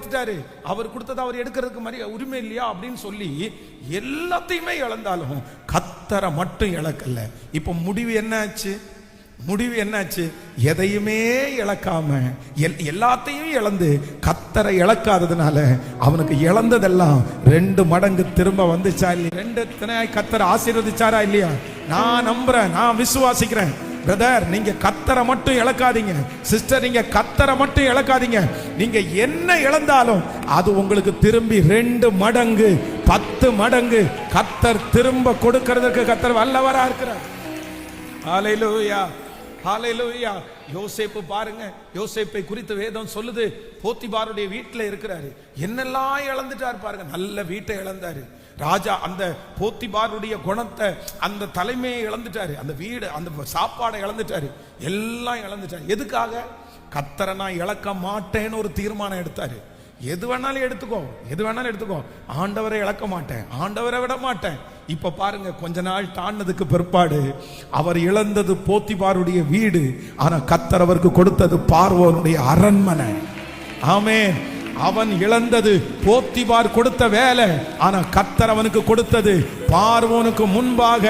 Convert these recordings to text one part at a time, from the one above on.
எடுத்துட்டாரு அவர் கொடுத்ததை அவர் எடுக்கிறதுக்கு மாதிரி உரிமை இல்லையா அப்படின்னு சொல்லி எல்லாத்தையுமே இழந்தாலும் கத்தரை மட்டும் இழக்கல. இப்போ முடிவு என்னாச்சு? முடிவு என்னாச்சு? எதையுமே இழக்காம எல்- எல்லாத்தையும் இழந்து கத்தரை இழக்காததுனால அவனுக்கு இழந்ததெல்லாம் ரெண்டு மடங்கு திரும்ப வந்துச்சா இல்லையா? ரெண்டு கத்தரை ஆசீர்வதிச்சாரா இல்லையா? நான் நம்புறேன் நான் விசுவாசிக்கிறேன். பிரதர் நீங்க கத்தரை மட்டும் இழக்காதீங்க. சிஸ்டர் நீங்க கத்தரை மட்டும் இழக்காதீங்க. நீங்க என்ன இழந்தாலும் அது உங்களுக்கு திரும்பி ரெண்டு மடங்கு பத்து மடங்கு கத்தர் திரும்ப கொடுக்கறதுக்கு கத்தர் வல்லவரா இருக்கிறார். ஹalleluya ஹalleluya. யோசேப்பு பாருங்க யோசேப்பை குறித்து வேதம் சொல்லுது. போத்திபாருடைய வீட்டில் இருக்கிறாரு. என்னெல்லாம் இழந்துட்டார் பாருங்க நல்ல வீட்டை இழந்தாரு. ராஜா அந்த போத்திபாருடைய குணத்தை அந்த தலைமையை இழந்துட்டாரு. அந்த வீடு அந்த சாப்பாடை இழந்துட்டாரு. எல்லாம் இழந்துட்டாரு. எதுக்காக? கத்தரை நான் இழக்க மாட்டேன்னு ஒரு தீர்மானம் எடுத்தாரு. எது வேணாலும் எடுத்துக்கோ எது வேணாலும் எடுத்துக்கோ. ஆண்டவரை இழக்க மாட்டேன் ஆண்டவரை விட மாட்டேன். இப்ப பாருங்க கொஞ்ச நாள் தாண்டதுக்கு பிற்பாடு அவர் இழந்தது போத்திபாருடைய வீடு ஆனா கத்தர் அவருக்கு கொடுத்தது பார்வோனுடைய அரண்மனை. ஆமே அவன் இழந்தது போத்திபார் கொடுத்த வேலை ஆனா கத்தர் அவனுக்கு கொடுத்தது பார்வோனுக்கு முன்பாக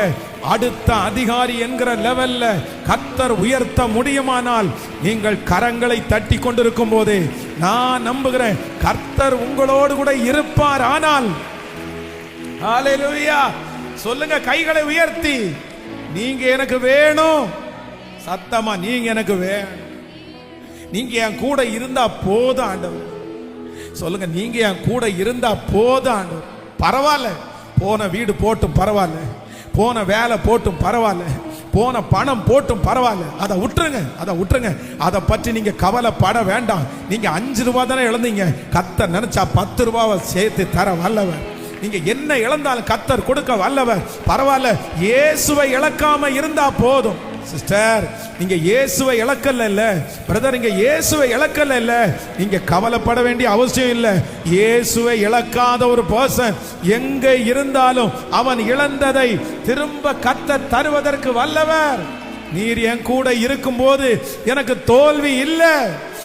அடுத்த அதிகாரி என்கிற லெவல்ல கத்தர் உயர்த்த முடியுமானால் நீங்கள் கரங்களை தட்டி கொண்டிருக்கும் போதே நான் நம்புகிறேன் கர்த்தர் உங்களோடு கூட இருப்பார் ஆனால். ஹalleluya சொல்லுங்க கைகளை உயர்த்தி. நீங்க எனக்கு வேணும். சத்தமா நீங்க எனக்கு வேணும். நீங்க என் கூட இருந்தா போதும் ஆண்டவர். சொல்லுங்க நீங்க என் கூட இருந்தா போதும் ஆண்டவர். பரவாயில்ல. போன வீடு போட்டும் பரவாயில்ல. போன வேலை போட்டும் பரவாயில்ல. போன பணம் போட்டும் பரவாயில்ல. அதை விட்டுருங்க அதை விட்டுருங்க அதை பற்றி நீங்க கவலைப்பட வேண்டாம். நீங்க அஞ்சு ரூபா தானே இழந்தீங்க. கத்த நினைச்சா பத்து ரூபாவை சேர்த்து தர வல்லவன் நீங்க என்ன இழந்தாலும் கத்தர் கொடுக்க வல்லவர். பரவாயில்ல இயேசுவை இழக்காம இருந்தா போதும். சிஸ்டர் நீங்க இயேசுவை இழக்கல இல்ல. பிரதர் நீங்க இயேசுவை இழக்கல இல்ல. நீங்க கவலைப்பட வேண்டிய அவசியம் இல்ல. இயேசுவை இழக்காத ஒரு பர்சன் எங்க இருந்தாலும் அவன் இழந்ததை திரும்ப கத்த தருவதற்கு வல்லவர். நீர் என் கூட இருக்கும்போது எனக்கு தோல்வி இல்லை.